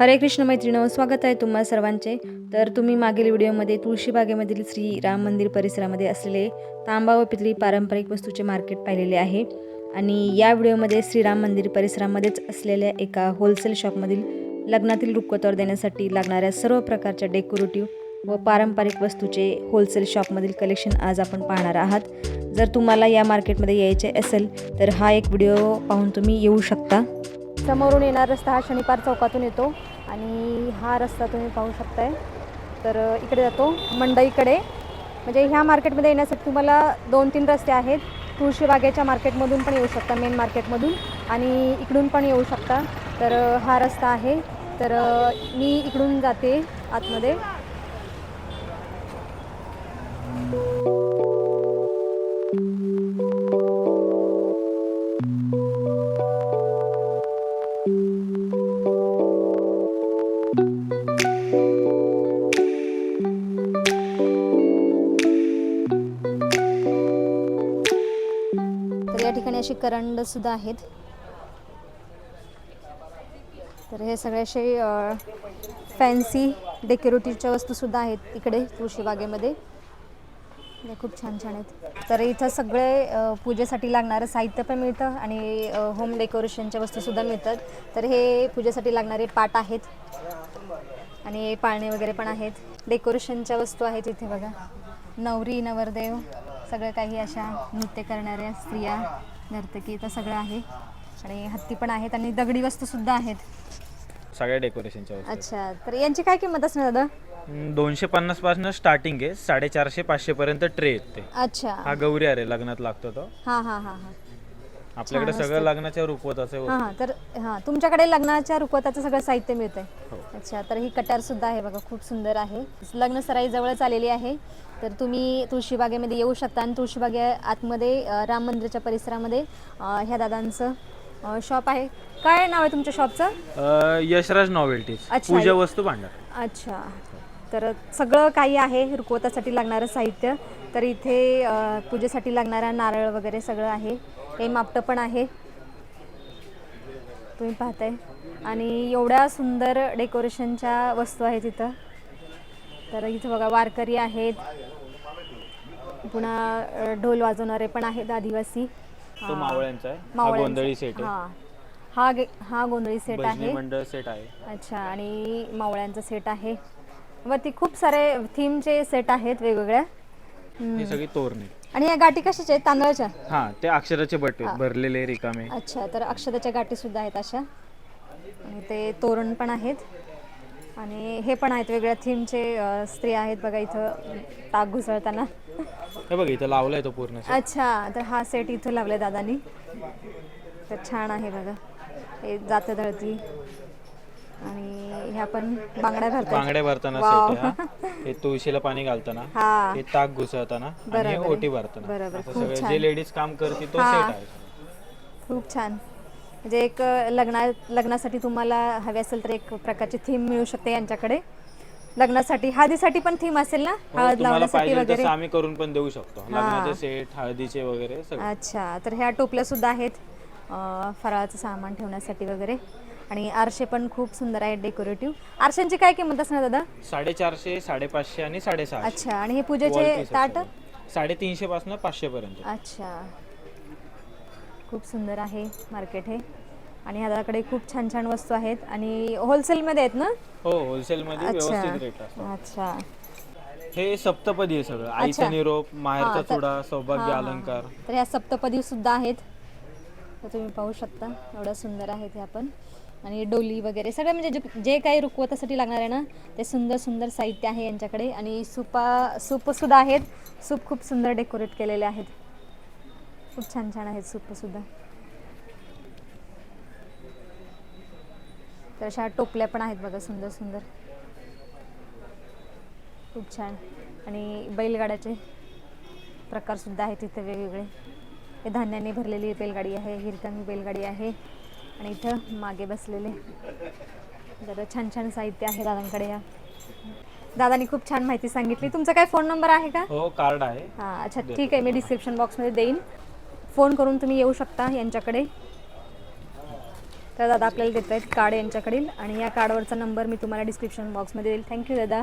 हरे कृष्ण मैत्रिणं स्वागत आहे तुम्हा सर्वांचे. तर तुम्ही मागील व्हिडिओमध्ये तुळशीबागेमधील श्री राम मंदिर परिसरामध्ये असलेले तांबा व पितळी पारंपरिक वस्तूचे मार्केट पाहिलेले आहे. आणि या व्हिडिओमध्ये श्रीराम मंदिर परिसरामध्येच असलेल्या एका होलसेल शॉपमधील लग्नातील रुखवतावर देण्यासाठी लागणाऱ्या सर्व प्रकारच्या डेकोरेटिव्ह व पारंपरिक वस्तूचे होलसेल शॉपमधील कलेक्शन आज आपण पाहणार आहात. जर तुम्हाला या मार्केटमध्ये यायचे असेल तर हा एक व्हिडिओ पाहून तुम्ही येऊ शकता. समोरून येणार रस्ता हा शनिपार चौकातून येतो. आणि हा रस्ता तुम्ही पाहू शकताय. तर इकडे जातो मंडईकडे. म्हणजे ह्या मार्केटमध्ये येण्यासाठी तुम्हाला दोन तीन रस्ते आहेत. तुळशीबागेच्या मार्केटमधून पण येऊ शकता मेन मार्केटमधून. आणि इकडून पण येऊ शकता. तर हा रस्ता आहे. तर मी इकडून जाते आतमध्ये. तर या ठिकाणी अशी करंड सुद्धा आहेत. तर हे सगळे असे फॅन्सी डेकोरेटिव्हच्या वस्तूसुद्धा आहेत इकडे तुळशीबागेमध्ये खूप छान छान आहेत. तर इथं सगळे पूजेसाठी लागणारं साहित्य पण मिळतं आणि होम डेकोरेशनच्या वस्तूसुद्धा मिळतात. तर हे पूजेसाठी लागणारे पाट आहेत आणि पाळणे वगैरे पण आहेत. डेकोरेशनच्या वस्तू आहेत इथे बघा. नवरी नवरदेव. सगळं काही अशा नृत्य करणाऱ्या स्त्रिया नर्तकी तर सगळं आहे. आणि हत्ती पण आहेत आणि दगडी वस्तू सुद्धा आहेत. सगळ्या डेकोरेशनच्या वस्तू अच्छा तर यांची काय किंमत असणार दादा? दोनशे पन्नासपासून स्टार्टिंग आहे. साडेचारशे पाचशे पर्यंत ट्रे आहेत ते. अच्छा. हा गौरी अरे लग्नात लागतो तो. हां हां हां हां. आपल्याकडे छान सगळं लग्नाच्या रुपवताचे हां हां तर हां तुमच्याकडे लग्नाच्या रुखवताचं सगळं साहित्य मिळतंय. हो. अच्छा तर ही कटार सुद्धा आहे बघा खूप सुंदर आहे. लग्न सराई जवळच आलेली आहे. तर तुम्ही तुळशीबागेमध्ये येऊ शकता आणि तुळशीबागे आतमध्ये अ, राम मंदिराच्या परिसरामध्ये अ, ह्या दादांचं शॉप आहे. काय नाव आहे तुमच्या शॉपचं? अं, यशराज नॉवेल्टीज. अच्छा. पूजा वस्तू भांडार. अच्छा. तर सगळं काही आहे रुखवतासाठी लागणारं साहित्य. तर इथे अ, पूजेसाठी लागणारा नारळ वगैरे सगळं आहे. हे मापटं पण आहे. तुम्ही पाहताय. आणि एवढ्या सुंदर डेकोरेशनच्या वस्तू आहेत इथं. तर इथं बघा वारकरी आहेत. पुन्हा ढोल वाजवणारे पण आहेत आदिवासी. मावळ्यांचा हा सेट आहे. हां. हा हा गोंधळी सेट आहे. मंडळ सेट आहे. अच्छा आणि मावळ्यांचा सेट आहे. वरती खूप सारे थीमचे सेट आहेत वेगवेगळ्या. सगळी तोरणे. आणि या गाठी कशाच्या आहेत? तांदळाच्या? हा ते अक्षराचे बट्टे भरलेले रिकामे. अच्छा तर अक्षताच्या गाठी सुद्धा आहेत अशा. आणि ते तोरण पण आहेत. आणि हे पण आहेत वेगळ्या थीमचे स्त्री आहेत बघा इथं ताक घुसळताना. हे बघ इथं लावलाय तो पूर्ण. अच्छा तर हा सेट इथं लावलाय दादानी. तर छान आहे बघा. हे जातं दळती आणि ह्या पण बांगड्या भरतात बांगड्या भरताना आहे हा. हे तुळशीला पाणी घालताना हा. हे ताक घुसळताना आणि हे बरोबर आहे. ओटी भरताना. बरोबर. असं खूप सगळे छान. जे लेडीज काम करते तो हा. सेट आहे. खूप छान. म्हणजे एक अ, लग्ना लग्नासाठी तुम्हाला हवे असेल तर एक प्रकारची थीम मिळू शकते यांच्याकडे. लग्नासाठी हळदीसाठी पण थीम असेल ना? हो, हळद तुम्हाला लावण्यासाठी पाहिजे वगैरे. तसं आम्ही करून पण देऊ शकतो. लग्नाचे सेट हळदीचे वगैरे सगळं. अच्छा. तर ह्या टोपल्या सुद्धा आहेत अ, फराळाचं सामान ठेवण्यासाठी वगैरे. आणि आरशे पण खूप सुंदर आहेत डेकोरेटिव्ह आरशांची काय किंमत असणार दादा? साडेचारशे साडेपाचशे आणि साडेसहाशे. अच्छा आणि हे पूजेचे ताट? साडेतीनशे पासून पाचशे पर्यंत अच्छा. खूप सुंदर आहे मार्केट हे. आणि ह्याच्याकडे खूप छान छान वस्तू आहेत. आणि होलसेलमध्ये आहेत ना? हो होलसेल मध्ये व्यवस्थित रेट अच्छा अच्छा. हे सप्तपदी आहे सगळं. आईचा निरोप माहेरचा तर- चुडा सौभाग्य हा, हा. अलंकार. तर ह्या सप्तपदी सुद्धा आहेत. तर तुम्ही पाहू शकता. एवढ्या सुंदर आहेत ह्या पण आणि डोली वगैरे सगळं म्हणजे जे- जे काही रुकवतासाठी लागणार आहे ना ते सुंदर सुंदर साहित्य आहे यांच्याकडे. आणि सुपा सूपसुद्धा आहेत. सूप खूप सुंदर डेकोरेट केलेले आहेत. खूप छान छान आहेत सूपसुद्धा तर अशा टोपल्या पण आहेत बघा सुंदर सुंदर. खूप छान. आणि बैलगाड्याचे प्रकार सुद्धा आहेत इथे वेगवेगळे. हे धान्याने भरलेली बैलगाडी आहे हिरकामी बैलगाडी आहे. आणि इथं मागे बसलेले. जरा छान छान साहित्य आहे दादांकडे या. दादानी खूप छान माहिती सांगितली. तुमचा काय फोन नंबर आहे का? हो कार्ड आहे. हां अच्छा ठीक आहे. मी डिस्क्रिप्शन बॉक्समध्ये देईन. फोन करून तुम्ही येऊ शकता यांच्याकडे. तर दादा आपल्याला देत आहेत कार्ड यांच्याकडील. आणि या कार्डवरचा नंबर मी तुम्हाला डिस्क्रिप्शन बॉक्समध्ये देईल. थँक्यू दादा.